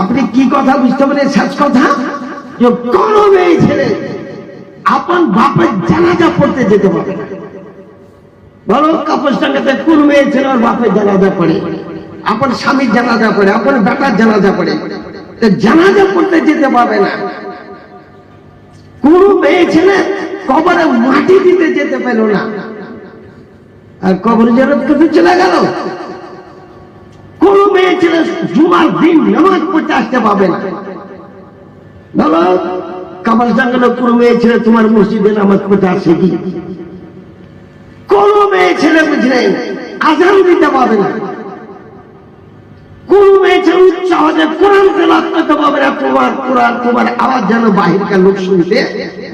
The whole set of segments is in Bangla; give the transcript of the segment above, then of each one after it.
আপনি কি কথা বুঝতে পারেন শেষ কথা, যে কোন ছেলে আপন বাপের জানাজা পড়তে যেতে পারবে না বলো কাপড়স্টাঙ্গাতে কোন মেয়ে ছেলে বাপের জানাজা পড়ে। আপন স্বামীর জানাজা পড়ে, আপন বেটার জানাজা পড়ে। জানাজা পড়তে যেতে পারবে না। কোন মেয়ে ছেলে কবরে মাটি দিতে যেতে পেল না। আর কবর জেরত করতে চলে গেল। কোন মেয়ে ছেলে জুমার দিন নামাজ পড়তে আসতে পাবে না। বলো কামাল জাঙ্গলে কোন মেয়ে ছেলে তোমার মসজিদে নামাজ পড়তে আসে কি? কোন মেয়ে ছেলে বুঝলেন আজান দিতে পারবে না কোন মেয়ে ছেলে উচ্চ আওয়াজে কোরআন তেলাওয়াত করতে না, তোমার কোরআন, তোমার আওয়াজ যেন বাহিরকার লোক শুনতে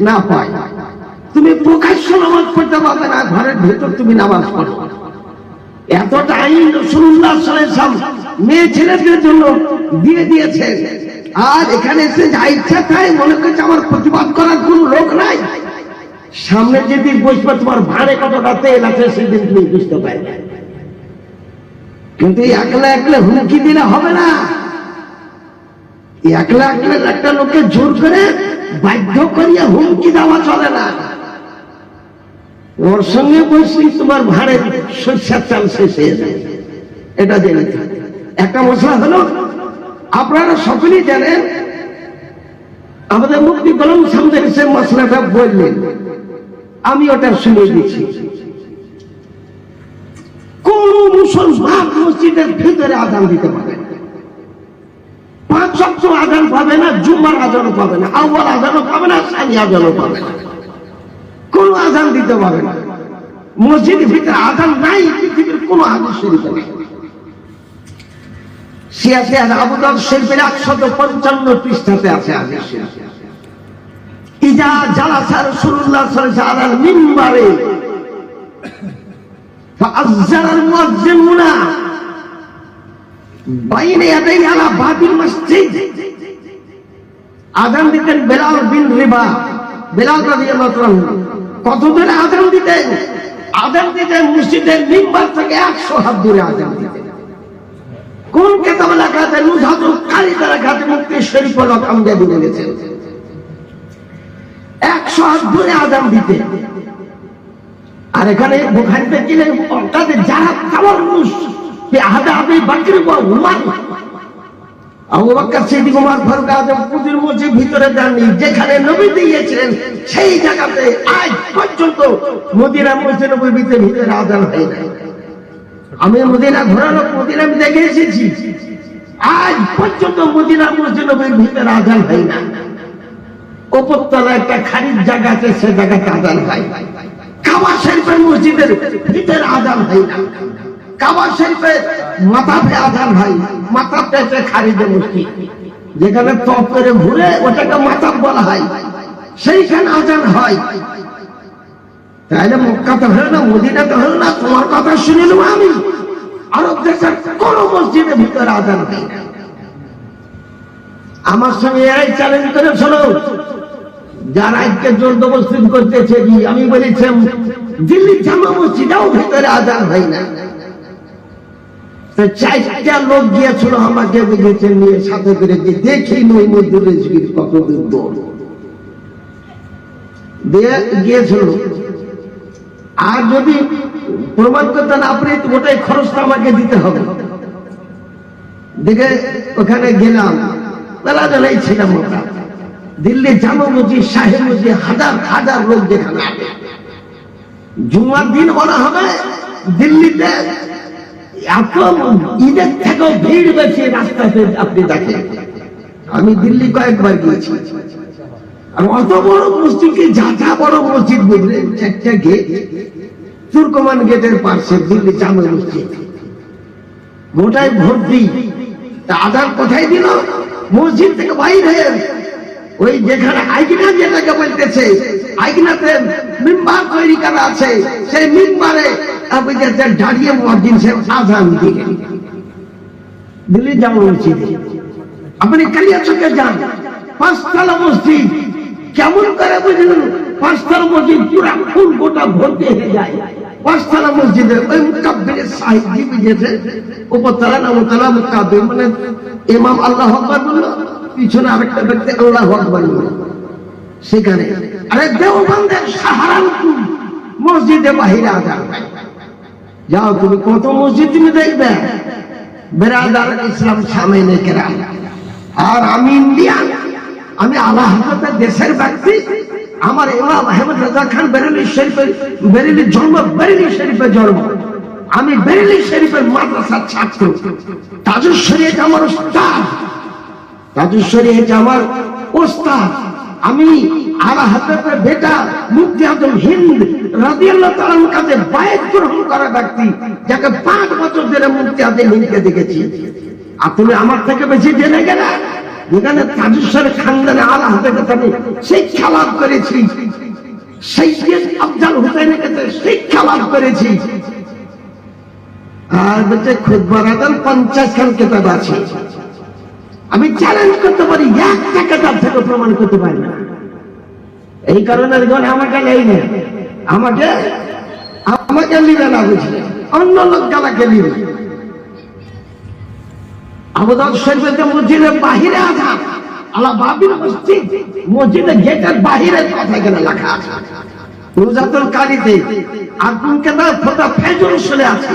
না পায় তুমি প্রকাশ্য নামাজ পড়তে পারবে না, ঘরের ভেতর তুমি নামাজ পড়ো। এতটা আইন রসুল্লাহ সাল্লাম মেয়ে ছেলেদের জন্য দিয়ে আর এখানে এসে যা ইচ্ছা তাই মনে করছে আমার প্রতিবাদ করার কোন লোক নাই। সামনে যেদিন বসবে তোমার ভাড়ে কতটা তেল আছে সেদিন তুমি বুঝতে পারবে। কিন্তু একলা একলা হুমকি দিলে হবে না। একলা একলা একটা লোককে জোর করে বাধ্য করিয়া হুমকি দেওয়া চলে না। ওর সঙ্গে বসলি, তোমার ভাড়ে শস্যের চাল শেষ হয়ে এটা জেনে একটা মশলা হলো, আপনারা সকলেই জানেন, আমাদের মুক্তি কলম সামনে সে মশলাটা বললেন। আমি ওটা শুনে দিচ্ছি। কোন মুসলমান মসজিদের ভিতরে আদান দিতে পারে না। পাঁচ শব্দ আজান পাবে না, জুম্মার আজানও পাবে না আউ্বাল আজানও পাবে না, সানি আজানও পাবে না। কোনো আজান দিতে পারবে না। মসজিদের ভিতরে আজান নাই, পৃথিবীর কোনো আজান শরীফে নেই। আছে আবুদাব ইজা জালাসা রাসূলুল্লাহ বাইনে ইয়াদাই আলা বাতিল মসজিদ। আযান দিতেন বেলাল বিন রিবা। বেলাল রাদিয়াল্লাহু তাআলা কত দূরে আযান দিতেন? আযান দিতেন মসজিদের মিম্বার থেকে 100 হাত দূরে আযান দিতেন। কোন কেতাব লেখাতে নুজাতুল কারিদার ঘাটে মুক্তি শরীফ হক আমদে বলে গেছেন। 100 হাত দূরে আযান দিতে আর এখানে বুখারীতে কি লেখা? যারা কামাল মুসলিম আজ পর্যন্ত মসজিদ ভিতরে আমি মদিনা ঘোরানো মদিনা আমি দেখে এসেছি, আজ পর্যন্ত মদিনা মসজিদ নবীর ভিতরে আজান হয় না উপরতলা একটা খারিজ জায়গা আছে, সে জায়গাতে আজান হয় খাবার শরীফের মসজিদের ভিতরে আজান হয় না কাবা শরীফের মাথাতে আজান হয় মাথা পেটে খারিজে মসজিদ যেখানে তপ করে ঘুরে ওটাকে মাথা বলা হয়, সেইখানে আজান হয়। তাইলে মক্কাতে হলো না মদিনাতে হলো না, তোমার কথা শুনে নেব আমি। আরব দেশের কোন মসজিদের ভিতরে আজান হয় আমার সঙ্গে এরাই চ্যালেঞ্জ করে শোনো। যারা আজকে জোর জবরদস্তি করতেছে, আমি বলেছিলাম, দিল্লি জামা মসজিদেও ভিতরে আজান হয় না। তো চারটা লোক গিয়েছিল, আমাকে দেখেছে নিয়ে সাথে করে যে দেখি গিয়েছিল। আর যদি প্রমাণ ওটাই খরচটা আমাকে দিতে হবে। দেখে ওখানে গেলাম। বেলা বেলাই ছিলাম ওটা দিল্লি জামা মসজিদ সাহেব মসজিদ, হাজার হাজার লোক যেখানে জুমার দিন বলা হবে, দিল্লিতে ঈদের থেকেও ভিড় বেশি রাস্তাতে আপনি দেখেন। আমি দিল্লি কয়েকবার গিয়েছি। অত বড় মসজিদকে যা যা বড় মসজিদ বুঝলেন, চারটা গেট তুর্কমান গেটের পাশে দিল্লি জামা মসজিদ। গোটায় ভোট দিই। তা আধার কোথায় দিল? মসজিদ থেকে বাইরে ওই যেখানে আইগিনা যেটাকে বলতেছে, আইগিনাতে মিম্বার তৈরি করা আছে, সেই মিম্বারে যাতে দাঁড়িয়ে মসজিদ সে আজান দিকে দিল্লি আপনি কালিয়া যান। পাঁচতলা মসজিদ। কেমন করে বুঝলেন? পাঁচতলা মসজিদ পুরা ফুল গোটা ভর্তি হয়ে যায়। পাঁচতলা ওই সাহিব উপরতলা মুকাব্বির মানে ইমাম আল্লাহ আকবার বলল, পিছনে আরেকটা ব্যক্তি আল্লাহ আকবার বলল। সেখানে আরে দেওবন্দের সাহারানপুর মসজিদে বাহিরে আজান। যাও তুমি কত মসজিদ তুমি দেখবে? বেরাদার ইসলাম সামনে কেরাম আর আমি ইন্ডিয়ান, আমি আল্লাহ দেশের ব্যক্তি। আমার ইমাম আহমদ রাজা খান বেরেলি শরীফের বেরেলি জন্ম, বেরেলি শরীফের জন্ম। আমি বেরেলি শরীফের মাদ্রাসার ছাত্র। তাজুর শরীফ আমার রাজেশ্বরী হচ্ছে আমার ওস্তাদ আমি আলা হাতের বেটা মুক্তি আজম হিন্দ রাদিয়াল্লাহু তাআলার কাছে বায়াত করা ব্যক্তি, যাকে পাঁচ বছর ধরে মুক্তি আজম হিন্দকে দেখেছি। আর তুমি আমার থেকে বেশি জেনে গেলে? যেখানে তাজেশ্বরের খানদানে আলা আমি শিক্ষা লাভ করেছি। সৈয়দ আফজাল হুসাইনের কাছে শিক্ষা লাভ করেছি। আর বলছে খুদ বারাদাল পঞ্চাশ খান কেতাব আছে। আমি চ্যালেঞ্জ করতে পারি একটা কেতাব থেকে প্রমাণ করতে পারি না। এই কারণে যখন আমাকে নেই না। আমাকে আমাকে নিবে না বুঝলে অন্য লোক গালাকে নিবে। শরীফের মসজিদের বাহিরে আজান আল্লাহ বাবির মসজিদ গেটের বাহিরে কথা এখানে লেখা আছে। রোজাতুল কারিতে কোন ফোটা ফেজুল সলে আছে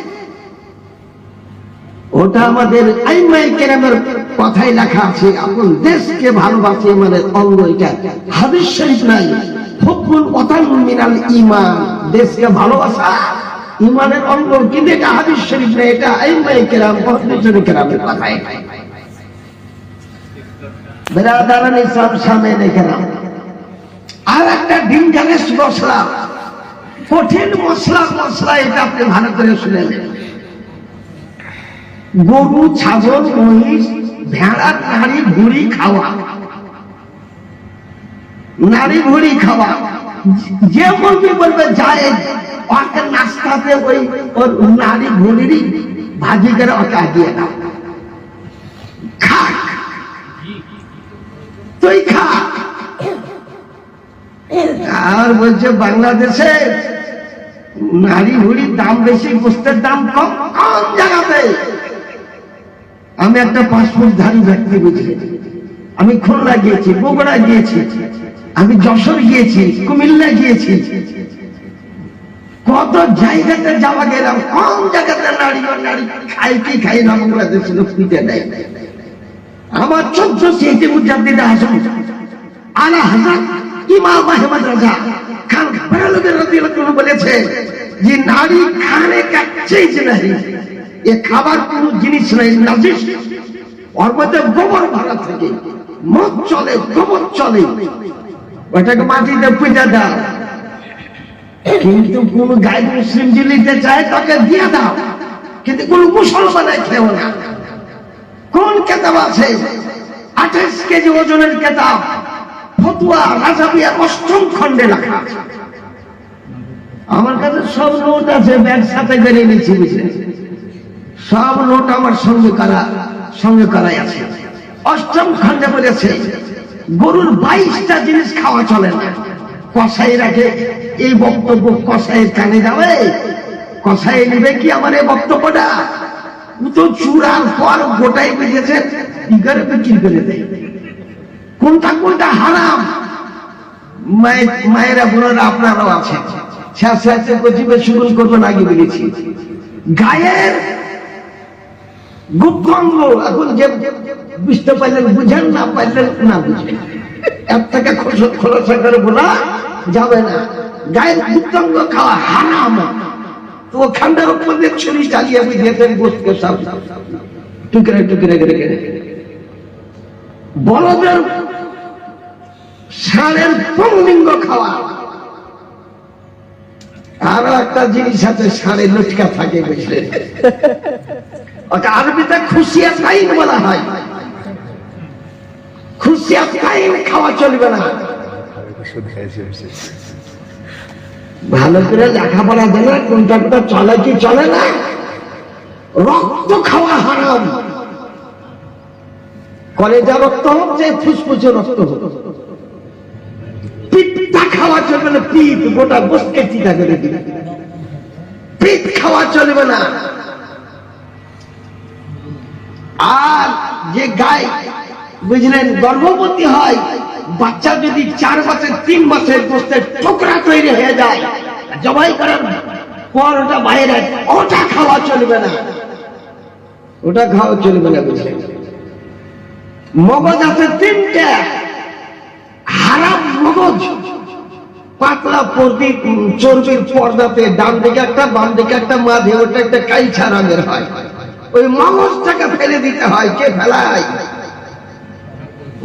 ওটা আমাদের কথাই লেখা আছে, আপন দেশকে ভালোবাসি মানে অঙ্গ এটা। হাদিস শরীফ নাই। মিনাল দেশকে ভালোবাসা। অঙ্গ কিন্তু এটা? শরীফ নাই, এটা আইমাই কেরাম কেরামের আর একটা মশলা, কঠিন মশলা মশলা এটা আপনি ভালো করে শুনে নেন গরু, ছাগল, মহিষ ভেড়ার নারী, ভুড়ি খাওয়া। নারী, ভুড়ি খাওয়া। যে মুরগি বলবে, যায় নাস্তাতে ওই ওর নারী ভাজি করে দিয়ে দাও। তুই খা আর বলছে, বাংলাদেশে নারী, ভুড়ির দাম বেশি গোস্তের দাম কম কম জায়গাতে। আমি একটা পাসপোর্ট ধারী ব্যক্তি বুঝলি আমি খুলনা গিয়েছি, বগুড়া গিয়েছি, আমি যশোর গিয়েছি, কুমিল্লা গিয়েছি। কত জায়গাতে যাওয়া গেলাম, কম জায়গাতে নারী নারী খাই কি খাই না বাংলাদেশে লোক পিঠে দেয়। আমার চোদ্দ সিটি মুজাদ্দিদা হাসান আলা হাসান ইমাম আহমদ রাজা খান বলেছে যে, নারী খানে কা চীজ नहीं এ খাবার কোন জিনিস নাই নাজিস ওর মধ্যে গোবর ভরা থাকে, মদ চলে, গোবর চলে। ওটাকে মাটিতে পুঁতে দাও। কিন্তু কোন গাই মুসলিম যে চায়, তাকে দিয়ে দাও। কিন্তু কোন মুসলমানে খেও না। কোন কেতাব আছে? আঠাশ কেজি ওজনের কেতাব। ফতুয়া রাজাবিয়া অষ্টম খণ্ডে লেখা আমার কাছে সব নোট আছে, ব্যাগ সাথে করে নিচ্ছি বুঝলেন সব নোট আমার সঙ্গে করা, সঙ্গে করাই আছে। অষ্টম খণ্ডে বলেছে, গরুর বাইশটা জিনিস খাওয়া চলে না। কষাই রাখে এই বক্তব্য কষাইয়ের কানে যাবে? কষাই নেবে কি আমার এই বক্তব্যটা? তো চূড়ার পর গোটাই বেরিয়েছে ইগারে বিক্রি করে দেয়। কোনটা কোনটা হারাম? মায়ে- মায়েরা বোনেরা আপনারাও আছেন। শেষে আছে প্রতিবে শুরু করবেন আগে বলেছি। গায়ের বুঝতে পারলেন বুঝেন, না পারলেন না বুঝেন। এর করে বলা যাবে না। গায়ের খাওয়া ওখানটার উপর দিয়ে চালিয়ে টুকরে টুকরে করে করে। খাওয়া। আরও একটা জিনিস আছে সাড়ে লটকা থাকে বুঝলেন? আরবিতে খুশিয়া টাইম বলা হয়। খুশিয়া টাইম খাওয়া চলবে না। ভালো করে লেখাপড়া জানে, কোনটা কোনটা চলে কি চলে না। রক্ত খাওয়া হারাম। কলেজা রক্ত যে ফুসফুসে রক্ত হচ্ছে পিঠটা খাওয়া চলবে না, পিঠ, গোটা বসকে চিন্তা করে দিবে। পিঠ খাওয়া চলবে না। আর যে গাই, বুঝলেন, গর্ভবতী হয়, বাচ্চা যদি চার মাসের, তিন মাসের গোস্তের টুকরা তৈরি হয়ে যায়, জবাই করার পর ওটা বাইরে, ওটা খাওয়া চলবে না। ওটা খাওয়া চলবে না, বুঝলেন। মগজ আছে তিনটা। হারাম মগজ। পাতলা পর্দি চর্বির পর্দাতে ডান দিকে একটা বাম দিকে একটা, মাঝে ওটা একটা কাইছা রঙের হয়। ওই মগজটাকে ফেলে দিতে হয়, কে ফেলায়?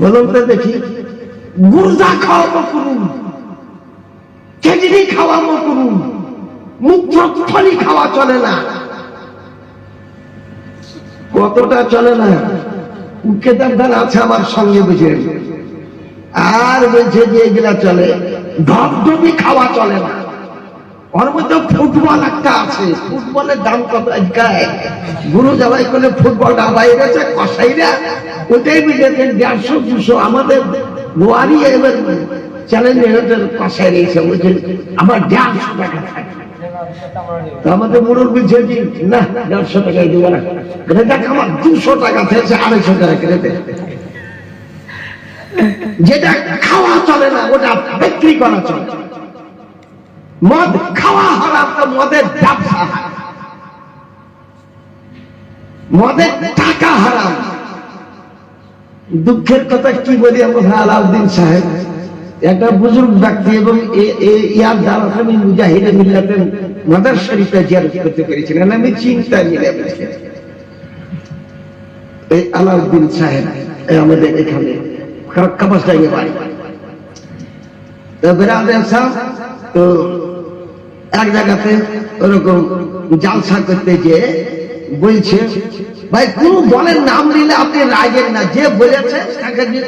বলুন তো দেখি। গুর্দা খাওয়াবো করুন খেজড়ি খাওয়াবো করুন মুখলি খাওয়া চলে না। কতটা চলে না? উকেদার আছে আমার সঙ্গে বুঝে। আর বলছে যে এগুলা চলে ধবধবি খাওয়া চলে না। ওর মধ্যে ফুটবল একটা আছে। ফুটবলের দাম কত? গুরু জবাই করলে ফুটবলটা বাইরেছে কসাইরা ওটাই বুঝেছে দেড়শো, দুশো আমাদের গোয়ারি এবার চ্যালেঞ্জ কষাই রয়েছে বলছেন আমার দেড়শো টাকা থাকে। আমাদের মুরুল বলছে যে না, দেড়শো টাকায় দেবো না। দেখ আমার দুশো টাকা থেকে আড়াইশো টাকা দে। যেটা খাওয়া চলে না, ওটা বিক্রি করা চলে। মদ খাওয়া হারাম তো মদের ব্যবসা। মদের টাকা হারাম। দুঃখের কথা কি বলি আমরা আলাউদ্দিন সাহেব? একটা বুজুর্গ ব্যক্তি এবং ইয়ার দ্বারা আমি মুজাহিদে মিল্লাতেন মাদার শরীফে জিয়ারত করতে পেরেছিলেন আমি চিন্তা মিলে এই আলাউদ্দিন সাহেব আমাদের এখানে কাবাস জায়গায় বাড়ি। তো সাহেব তো এক জায়গাতে ওরকম জালসা করতে গিয়ে বলছে, ভাই, কোন দলের নাম নিলে আপনি রাগেন না। যে বলেছে, তাকে যে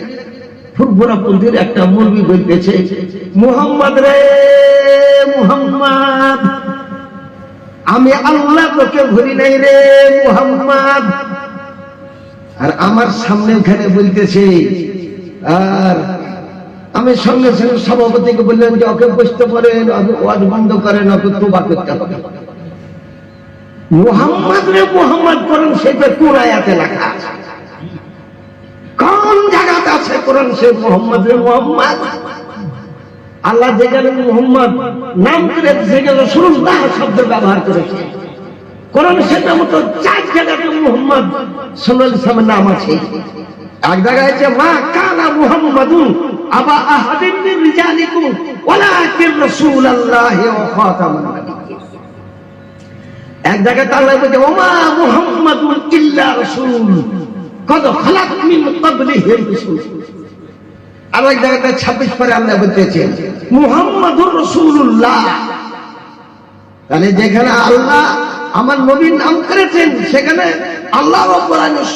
ফুটবরাপন্থীর একটা মুরবি বলতেছে, মুহাম্মদ রে, মুহাম্মদ, আমি আল্লাহ তোকে ভুলি নাই রে, মুহাম্মদ। আর আমার সামনে ওখানে বলতেছে, আর আমি সঙ্গে সঙ্গে সভাপতিকে বললেন যে, ওকে বসতে ওকে ওয়াজ বন্ধ করেন, ওকে তোবা করতে হবে। মোহাম্মদ রে মোহাম্মদ করেন সেটা কোন আয়াতে লেখা আছে। কোন জায়গাতে আছে কোরআন সে মোহাম্মদ রে মোহাম্মদ। আল্লাহ যেখানে মোহাম্মদ, নাম করে সেখানে সুরুল্লাহ শব্দ ব্যবহার করেছে। কোরআন সেটা মতো চার জায়গাতে মোহাম্মদ সোনাল সামনে নাম আছে। এক জায়গায় আছে মা কানা মুহাম্মাদুন আবা আহাদিন মিন রিজালিকুম, ওয়ালাকিন রাসূলুল্লাহি ওয়া খাতামুন এক জায়গায় আল্লাহ বলছে ওমা মুহাম্মাদুন ইল্লা রাসূল, কদ খালাত মিন ক্বাবলিহি রাসূল। আর এক জায়গাতে 26 পরে আল্লাহ বলতেছেন, মুহাম্মাদুর রাসূলুল্লাহ। তাহলে যেখানে আল্লাহ আমার নবীর নাম করেছেন সেখানে আল্লাহ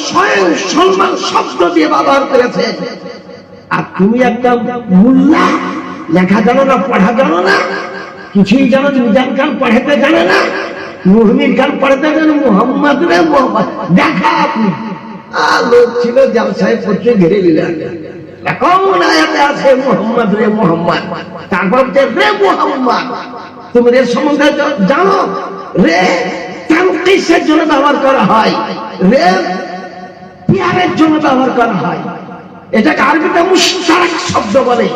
স্বয়ং সম্মান শব্দ দিয়ে ব্যবহার করেছেন। আর তুমি একটা মুল্লা লেখা জানো না পড়া জানো না? কিছুই জানো না, মিজান খান পড়াতে জানে না? মুহমির খান পড়াতে জানে মোহাম্মদ রে মোহাম্মদ। দেখা আপনি। আর লোক ছিল জাল সাহেব করছে ঘিরে দিলেন কোন আয়াতে আছে মোহাম্মদ রে মোহাম্মদ। তারপর রে মোহাম্মদ। তুমি রে সম্বন্ধে জানো? জন্য ব্যবহার করা হয়। পিয়ারের জন্য ব্যবহার করা হয়। এটাকে মুশতারাক শব্দ বলে।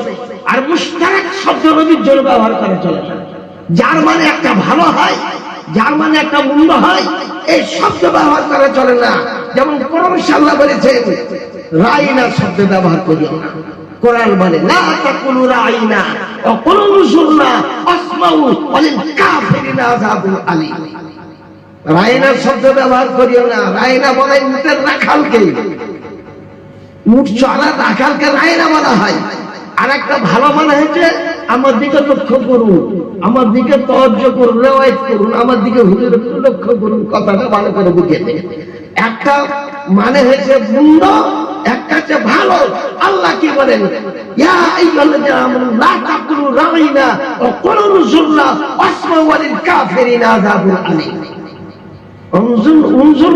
আর মুশতারাক শব্দ নদীর জন্য ব্যবহার করা চলে। যার মানে একটা ভালো হয়, যার মানে একটা মন্দ হয়, এই শব্দ ব্যবহার করা চলে না। যেমন কোরআন বলেছেন, রাইনা শব্দ ব্যবহার করিও না। কোরআন বলে, লা তাকুলু রাইনা ওয়া কুলু আসমাউ আযাবুন আলীম। রাইনা শব্দ ব্যবহার করিও না। রাইনা বলে উটের রাখালকে। চড়া রাখালকে রাইনা বলা হয়। আর একটা ভালো মানে হচ্ছে, আমার দিকে লক্ষ্য করুন, আমার দিকে তর্জ করুন, রেওয়ায়ত করুন, আমার দিকে হুজুর লক্ষ্য করুন, কথাটা ভালো করে বুঝিয়ে একটা মানে হয়েছে বৃন্দ কি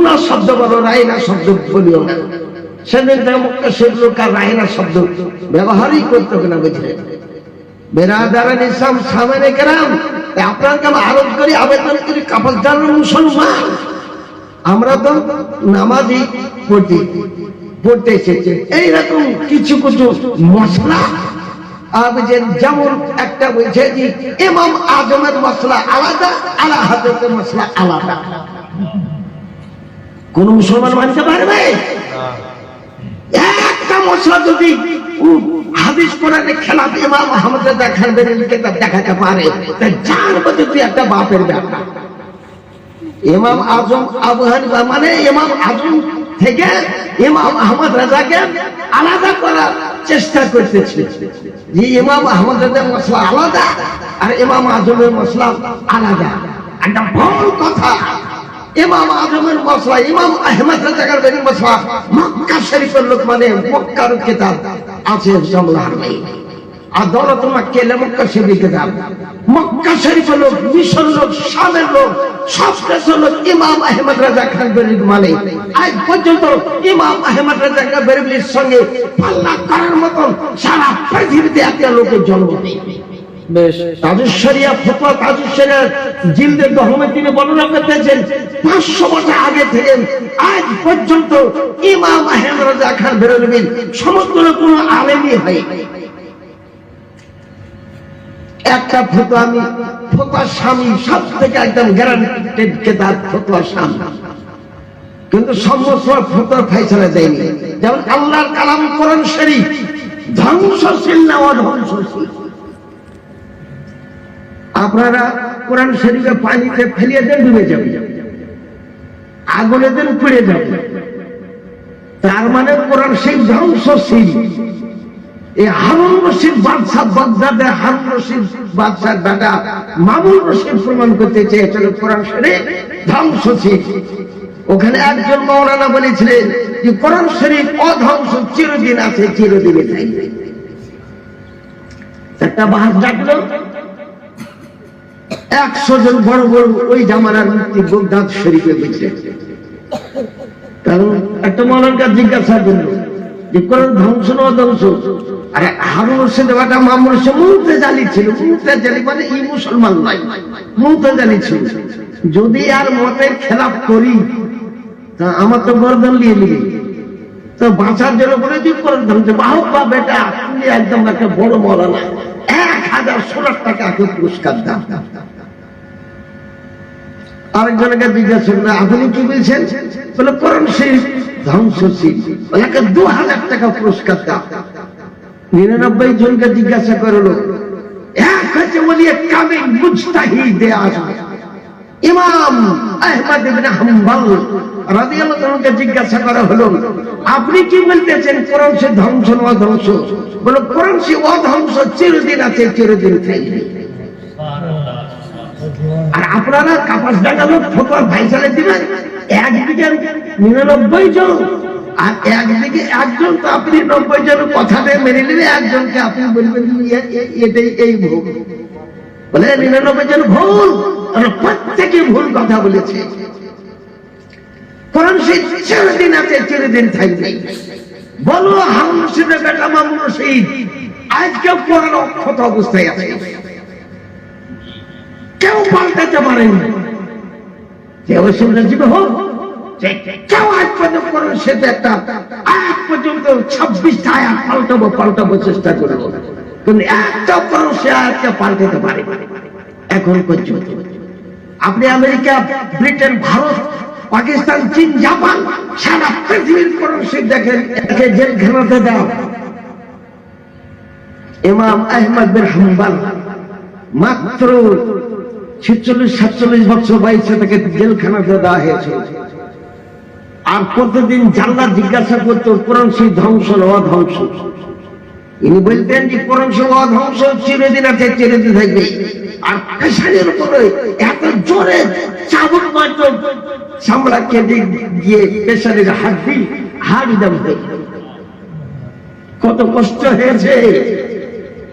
না শব্দ বলো শব্দ বলিও না। সেদিন শব্দ। ব্যবহারই করতে হবে না বুঝলেন বেরাদারান ইসলাম সামনে কেরাম আপনাকে আমি আরোপ করি, আবেদন করি, কাপড় মুসলমান। আমরা তো নামাজি পড়ি। পড়তে এসেছে। এইরকম কিছু কিছু মশলা। যেমন একটা বলছে যে ইমাম আজমের মশলা আলাদা, আলা হাজতের মশলা আলাদা। কোন মুসলমান মানতে পারবে? একটা মশলা যদি হাদিস কোরআনে খেলাফ ইমাম মোহাম্মদ দেখার দেখাতে পারে, তা জানব তুই একটা বাপের ব্যাপার। ইমাম আজম আবু হানিফা মানে ইমাম আজম থেকে ইমাম আহমদ রাজাকে আলাদা করার চেষ্টা করতেছে। যে ইমাম আহমদ রাজার মশলা আলাদা আর ইমাম আজমের মশলা আলাদা। একটা ভুল কথা। ইমাম আজমের মশলা, ইমাম আহমদ রাজাকার বেরির মশলা মক্কা শরীফের লোক মানে মক্কার কিতাব আছে জমলার নেই আর দৌলত মক্কে মক্কা শরীফ কিতাব? মক্কা শরীফের লোক মিশর লোক শামের লোক সব দেশের লোক ইমাম আহমদ রাজা খান বেরির মানে। আজ পর্যন্ত ইমাম আহমদ রাজা খান বেরির সঙ্গে পাল্লা করার মতন সারা পৃথিবীতে একটা লোকের জন্ম নেই। বেশ। তাজুশ্বরিয়া ফতোয়া তাজুশ্বরিয়া জিলদে দহমে তিনি বর্ণনা করতেছেন পাঁচশো বছর আগে থেকে আজ পর্যন্ত ইমাম আহমদ রাজা খান বেরোলবিন সমস্ত কোনো আলেমই হয়। একটা ফটো আমি ফতোয়া স্বামী সব থেকে একদম গ্যারান্টেড কেতাব ফতোয়া স্বামী। কিন্তু সমস্ত ফতোয়ার ফাইসলা দেয়নি। যেমন আল্লাহর কালাম কোরআন শরীফ, ধ্বংসশীল না অধ্বংসশীল। আপনারা কোরআন শরীফে পানিতে ফেলিয়ে দেন, ডুবে যাবে। আগুনে দেন, পুড়ে যাবে। তার মানে কোরআন সেই ধ্বংসশীল। এই হারুন রশিদ বাদশাহ বাগদাদে হারুন রশিদ বাদশাহ দাদা মামুন রশিদ প্রমাণ করতে চেয়েছিল কোরআন শরীফ ধ্বংসশীল ওখানে একজন মৌলানা বলেছিলেন যে কোরআন শরীফ অধ্বংস চিরদিন আছে চিরদিনে থাকবে একটা বাস ডাকলো একশো জন বড় বড় ওই জামানার মূর্তি বগদাদ শরীফে বুঝলে কারণ একটা মৌলানকে জিজ্ঞাসা করল যে কোন ধ্বংস না ধ্বংস আরে হারুন রশিদ একটা মামুর সে মুহূর্তে ছিল, মুহূর্তে জালি মানে এই মুসলমান নয়, মুহূর্তে জালি ছিল। যদি আর মতের খেলাপ করি, তা আমার তো গর্দন নিয়ে নিবি। তো বাঁচার জন্য বলে বাহবা বেটা, তুমি একদম একটা বড় এক হাজার টাকাকে পুরস্কার দাম আরেকজনকে জিজ্ঞাসা আপনি কি বলছেন? বলে দু হাজার টাকা পুরস্কার দাও। নিরানব্বই জনকে জিজ্ঞাসা করল, এক হচ্ছে বলিয়ে কামে মুজতাহি দেয়া আসবে আপনি কি বলতেছেন ধ্বংস না বলে, কোরআন অধ্বংস চিরদিন আছে, চিরদিন আর আপনারা কাপাস ডাকালো ফটোর ভাইসালে দিবেন একদিকে নিরানব্বই জন আর একদিকে একজন তো আপনি নব্বই জন কথাতে মেনে নিলে একজনকে আপনি বলবেন এটাই এই ভুল। বলে নিরানব্বই জন ভুল প্রত্যেকে ভুল কথা বলেছে। কারণ সে চিরদিন আছে, চিরদিন থাকবে। বলো রশিদের বেটা মামুন আজকে কোরআন অক্ষত অবস্থায় আছে। কেউ পাল্টাতে পারেনি। কেউ শুনলে জীবে হোক আপনি আমেরিকা, ব্রিটেন, ভারত, পাকিস্তান, চীন, জাপান, সারা পৃথিবীর দেখেন একে দাও। আহমদ বিন হাম্বাল মাত্র ছিচল্লিশ সাতচল্লিশ বছর বয়সে তাকে জেলখানাতে দেওয়া হয়েছিল আর কতদিন জানলা জিজ্ঞাসা করতো, কোরআন সেই ধ্বংস অধ্বংস? ইনি বলতেন যে, কোরআন সহ ধ্বংস চিরদিন আছে চিরদিন থাকবে। আর পেশারের উপরে এত জোরে চাবুক মাত্র চামড়া কেটে গিয়ে পেশারের হাড্ডি হাড়ি দাম কত কষ্ট হয়েছে।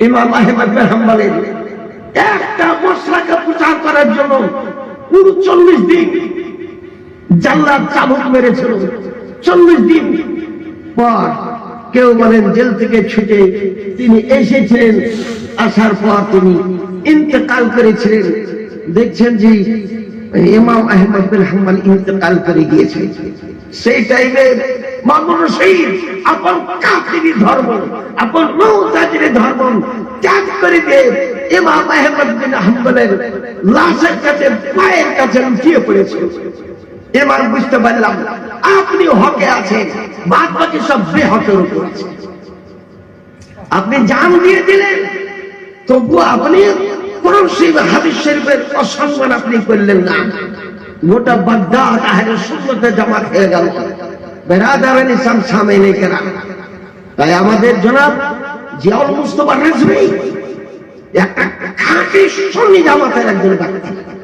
ইমাম আহমদ হাম্বলের একটা মশলাকে প্রচার করার জন্য পুরো চল্লিশ দিন জাল্লার চাবুক মেরেছিল। চল্লিশ দিন পর কেউ বলেন, জেল থেকে ছুটে তিনি এসেছিলেন। আসার পর তিনি ইন্তেকাল করেছিলেন। দেখছেন যে ইমাম আহমদ বিন হাম্বল ইন্তেকাল করে গিয়েছে। সেই টাইমে মামুন রশিদ, আপন কাফিরি ধর্ম, আপন মৌতাজির ধর্ম ত্যাগ করে দিয়ে ইমাম আহমদ বিন হাম্বলের লাশের কাছে, পায়ের কাছে লুটিয়ে পড়েছিল এবার বুঝতে পারলাম আপনি হকে আছেন, বাদ বাকি সব বেহকের উপর আছে। আপনি জান দিয়ে দিলেন, তবু আপনি হয়ে গেল। তাই আমাদের জামাতের একজন ব্যক্তি।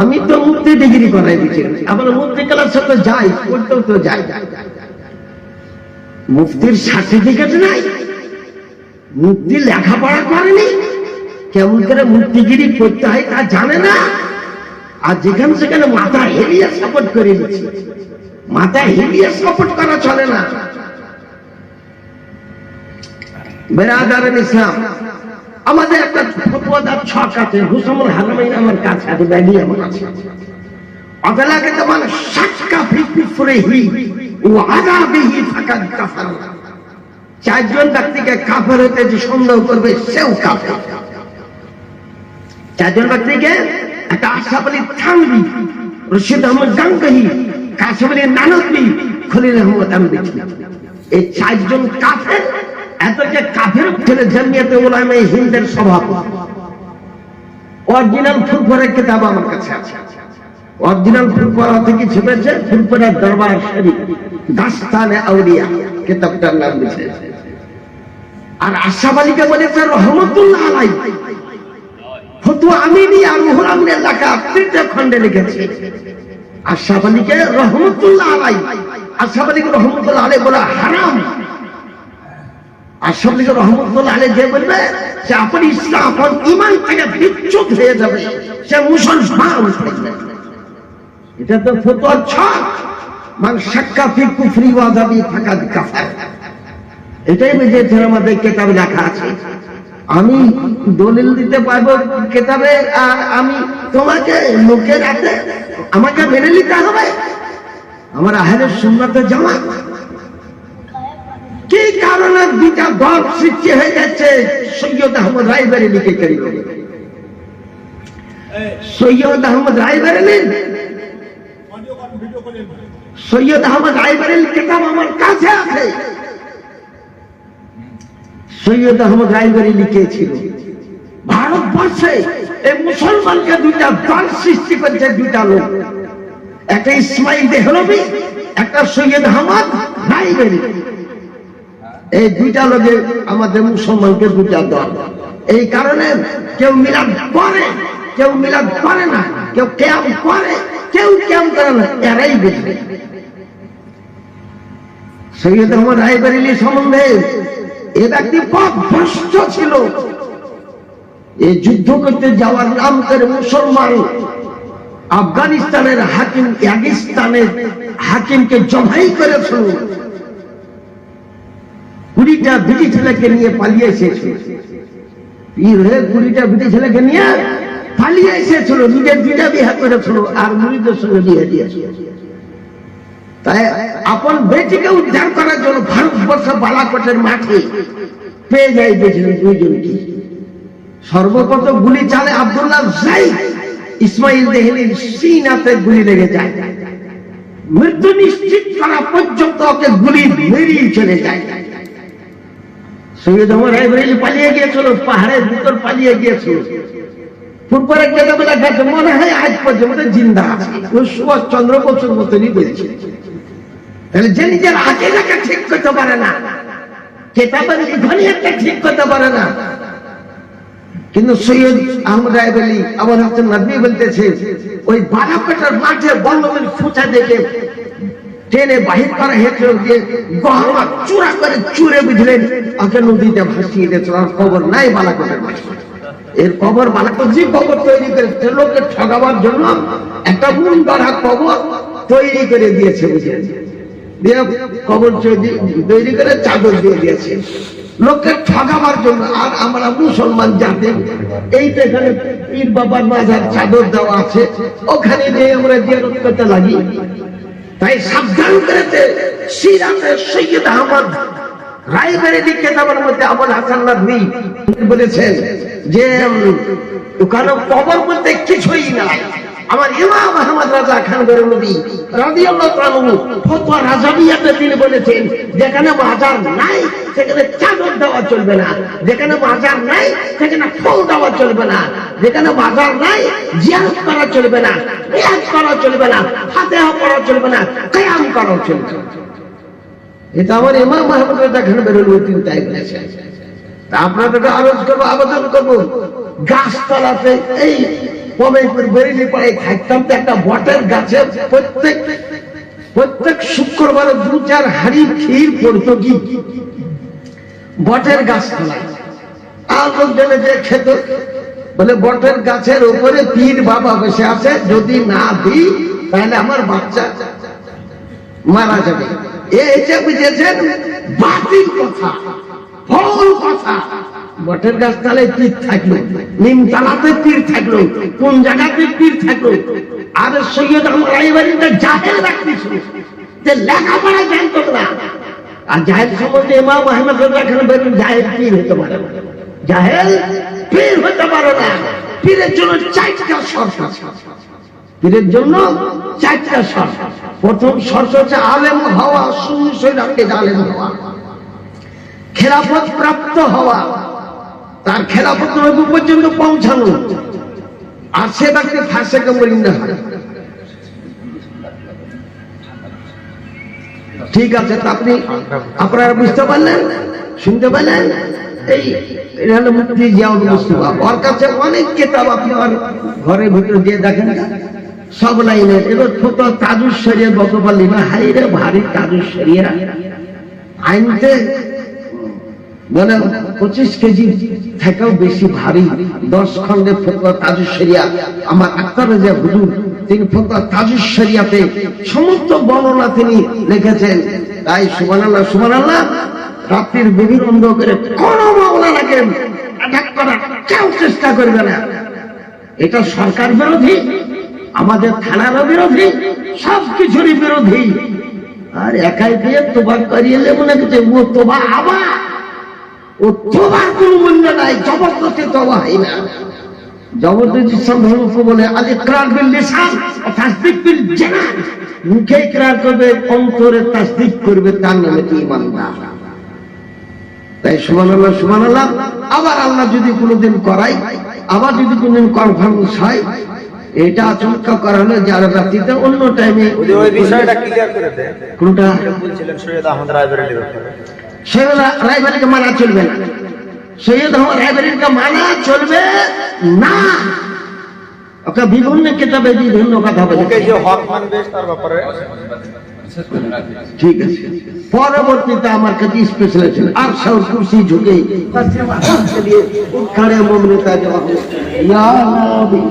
আমি তো মুক্তি ডিগ্রি করাই দিচ্ছি আমার মুক্তি ক্লাস সাথে যাই পড়তেও তো যাই। মুক্তির সার্টিফিকেট নাই। মুক্তি লেখাপড়া করেনি কেমন করে মুক্তিগিরি করতে হয় তা জানে না। আর যেখানে সেখানে মাথা হেলিয়ে সাপোর্ট করে দিচ্ছে মাথা হেলিয়ে সাপোর্ট করা চলে না। বেরাদার ইসলাম আমাদের একটা ফতোয়াদার ছক আছে। হুসামুল হারামাইন আমার কাছে আছে ব্যাগি আমার আছে। অতলাকে তোমার সাক্কা ফিফি ফুরেহি ও আজাবিহি ফাকাদ কাফার। চারজন ব্যক্তিকে কাফের হতে যে সন্দেহ করবে, সেও কাফের। চারজন ব্যক্তিকে একটা আশাফ আলী থানবি, রশিদ আহমদ গাঙ্গহি কাসিম আলী নানদবি, খলিল আহমদ আম্বিকি এই চারজন কাফের এতকে কাফের ছেলে জামিয়াতে ওলামে হিন্দের স্বভাব। অরিজিনাল ফুলফরের কিতাব আমার কাছে আছে। অরিজিনাল ফুলফরা থেকে ছেপেছে? ফুলফরের দরবার শরীফ, দাস্তানে আউলিয়া, কিতাবটার নাম দিয়েছে আর আশাফ আলীকে বলেছে, রহমতুল্লাহ আলাই। ফতুয়া আমিনি আর রুহুল আমিনের তৃতীয় খণ্ডে লিখেছে। রহমতুল্লাহ আলাই। আশাফ রহমতুল্লাহ আলাই বলা হারাম। আশরাফ আলী রহমতুল্লাহ আলী যে বলবে, সে আপন ইসলাম আপন ইমান থেকে বিচ্যুত হয়ে যাবে। সে মুসলমান এটা তো ফতোয়ার ছক। মান সাক্কা ফি কুফরি ওয়া দাবি ফাকাদ কাফার। এটাই বুঝেছেন আমাদের কেতাবে লেখা আছে। আমি দলিল দিতে পারব কেতাবে, আর আমি তোমাকে লোকের হাতে, আমাকে মেনে নিতে হবে। আমার আহের সুন্নতে জামা কি কারণে দুটা দল সৃষ্টি হয়ে যাচ্ছে সৈয়দ আহমদ রায়বারি লিখে করি সৈয়দ আহমদ রায়বারেলি সৈয়দ আহমদ রায়বারেল কিতাব আমার কাছে আছে। সৈয়দ আহমদ রায়বারি লিখেছিল। ভারতবর্ষে এই মুসলমানকে দুইটা দল সৃষ্টি করেছে দুইটা লোক। একটা ইসমাইল দেহলবি একটা সৈয়দ আহমদ রায়বারি এই দুইটা লোকে আমাদের মুসলমানকে দুইটা দল এই কারণে কেউ মিলাদ করে কেউ মিলাদ করে না, কেউ ক্যাম্প করে, কেউ ক্যাম্প করে না, এরাই বেশি। সৈয়দ আহমদ রায়বারেলি সম্বন্ধে এ ব্যক্তি ভ্রষ্ট ছিল। এই যুদ্ধ করতে যাওয়ার নাম করে মুসলমান আফগানিস্তানের হাকিম, পাকিস্তানের হাকিমকে জমাই করেছিল। কুড়িটা বিটি ছেলেকে নিয়ে পালিয়ে এসেছিল পীর হয়ে কুড়িটা বিটি ছেলেকে নিয়ে পালিয়ে এসেছিল নিজের দুইটা বিয়ে করেছিল আর মুড়িদের সঙ্গে বিয়ে দিয়েছিল তাই আপন বেটিকে উদ্ধার করার জন্য ভারতবর্ষ বালাকোটের মাঠে পেয়ে যায় বেছিলেন দুইজনকে। সর্বপ্রথম গুলি চালে আব্দুল্লাহ জাই ইসমাইল দেহলির সিনাতে গুলি লেগে যায়। মৃত্যু নিশ্চিত করা পর্যন্ত ওকে গুলি মেরিয়ে চলে যায়। সৈয়দ আমার রায়বরেলি পালিয়ে গিয়েছিল, পাহাড়ের ভিতর পালিয়ে গিয়েছিল আজ জিন্দা সুভাষ চন্দ্র বসুর তাহলে যে ঠিক করতে পারে না ঠিক করতে পারে না। কিন্তু সৈয়দ আহমদ রায়বলি আবার হাসান নদী বলতেছে, ওই বারাপেটার মাঠে বল্লমের ফুচা দেখে ট্রেনে বাহির করা হয়েছিল যে গহমা চূড়া করে চুরে বুঝলেন ওকে নদীতে ভাসিয়ে দিয়েছিল আর খবর নাই বালাকোটের মাঠে এর কবর বালাকোট যে কবর তৈরি করেছে, লোককে ঠগাবার জন্য একটা মন গড়া কবর তৈরি করে দিয়েছে বুঝলেন দিয়ে কবর তৈরি- করে চাদর দিয়ে দিয়েছে। লোককে ঠগাবার জন্য আর আমরা মুসলমান জাতি, এইটা এখানে পীর বাবার মাজার চাদর দেওয়া আছে। ওখানে যে আমরা জিয়ারত করতে লাগি। তাই সাবধান করেছে শ্রীরামের সৈয়দ আহমদ রায়বেরেলি কেতাবের মধ্যে আবুল হাসান নদী বলেছেন যে ওখানে কবর বলতে কিছুই নাই। আমার ইমাম আহমদ রাজা খান রাজাবিয়াতে তিনি বলেছেন, যেখানে বাজার নাই, সেখানে চাদর দেওয়া চলবে না। যেখানে বাজার নাই, সেখানে ফুল দেওয়া চলবে না। যেখানে বাজার নাই, জিয়ারত করা চলবে না রিয়াজ করা চলবে না, ফাতিহা পড়া চলবে না কিয়াম করা চলবে। এটা আমার ইমাম আহমদ রাজা খান বেরুনবী তিনি তাই বলেছেন তা আপনাদেরকে আরজ করব আবেদন করব। গাছতলাতে এই পমেপুর বেরিয়ে পড়ে থাকতাম তো একটা বটের গাছে। প্রত্যেক প্রত্যেক শুক্রবার দু চার হাড়ি ক্ষীর পড়তো কি? বটের গাছতলায় আর লোকজনে যে খেত। বলে, বটের গাছের উপরে পীর বাবা বসে আছে, যদি না দিই, তাহলে আমার বাচ্চা মারা যাবে। এই যে বুঝেছেন, বাতিল কথা, ভুল কথা। বটের গাছ তালে পীর থাকল, নিম তালাতে পীর থাকল, কোন জায়গাতে পীর থাকল? আর সৈয়দ আমার রাইবাড়িতে জাহেল রাখতেছিল যে লেখাপড়া জানতো না। আর জাহেল সম্বন্ধে ইমাম আহমেদ রাজা খান বেরুন জাহেল পীর হতে পারে। জাহেল পীর হতে পারে না। পীরের জন্য চারটা শর্ত পীরের জন্য চারটা শর্ত। প্রথম শর্ত হচ্ছে আলেম হওয়া রাখতে আলেম হওয়া। খেলাফত প্রাপ্ত হওয়া। তার খেলাফত নবী পর্যন্ত পৌঁছানো। আর সে ব্যক্তি ফাঁসে বলি না। ঠিক আছে আপনি আপনারা বুঝতে পারলেন? শুনতে পারলেন? এই হলো মুক্তি জিয়াউল মুস্তফা। ওর কাছে অনেক কেতাব আপনার ঘরের ভিতরে দিয়ে দেখেন। সব লাইনের এবার ছোট তাজুস সরিয়ে গত পারলি না? হাই রে ভারী তাজুস সরিয়া আইনতে মানে পঁচিশ কেজি থেকেও বেশি ভারী, দশ খন্ডে ফতোয়া তাজুশরিয়া আমার আক্তার যে হুজুর, তিনি ফতোয়া তাজুশরিয়াতে সমস্ত বর্ণনা তিনি লিখেছেন। তাই সুবহানাল্লাহ সুবহানাল্লাহ, রাত্রির গভীর অন্ধকারে কোন মাওলানাকে অ্যাটাক করার কেউ চেষ্টা করবে না। এটা সরকার বিরোধী, আমাদের থানারও বিরোধী সব কিছুরই বিরোধী। আর একাই দিয়ে তোবা করিয়ে মনে করছে ও তোবা আবার? ও তোবার কোন মূল্য নাই জবরদস্তি তোবা হয় না। জবরদস্তি সম্ভব বলে আজ ইকরার বিল লিসান তাসদিক বিল জানান। মুখে ইকরার করবে অন্তরে তাসদিক করবে তার নামে কি ইমানদার তাই সুবহানাল্লাহ সুবহানাল্লাহ আবার আল্লাহ যদি কোনোদিন করাই আবার যদি কোনোদিন কনফারেন্স হয় এটা আচমকা করা হলো যারা রাত্রিতে অন্য টাইমে ওই বিষয়টা ক্লিয়ার করে দেয় কোনটা? বলছিলেন সৈয়দ আহমদ রায়বেরেলির সৈয়দ রায়বাড়িকে মানা চলবে না। সৈয়দ রায়বাড়িকে মানা চলবে না। ওকে বিভিন্ন কিতাবে বিভিন্ন কথা বলে। ঠিক আছে। পরবর্তীতে আমার কাছে স্পেশাল ছিল আর সব কুর্সি ঝুঁকে উৎখাড়ে মমনতা নবী।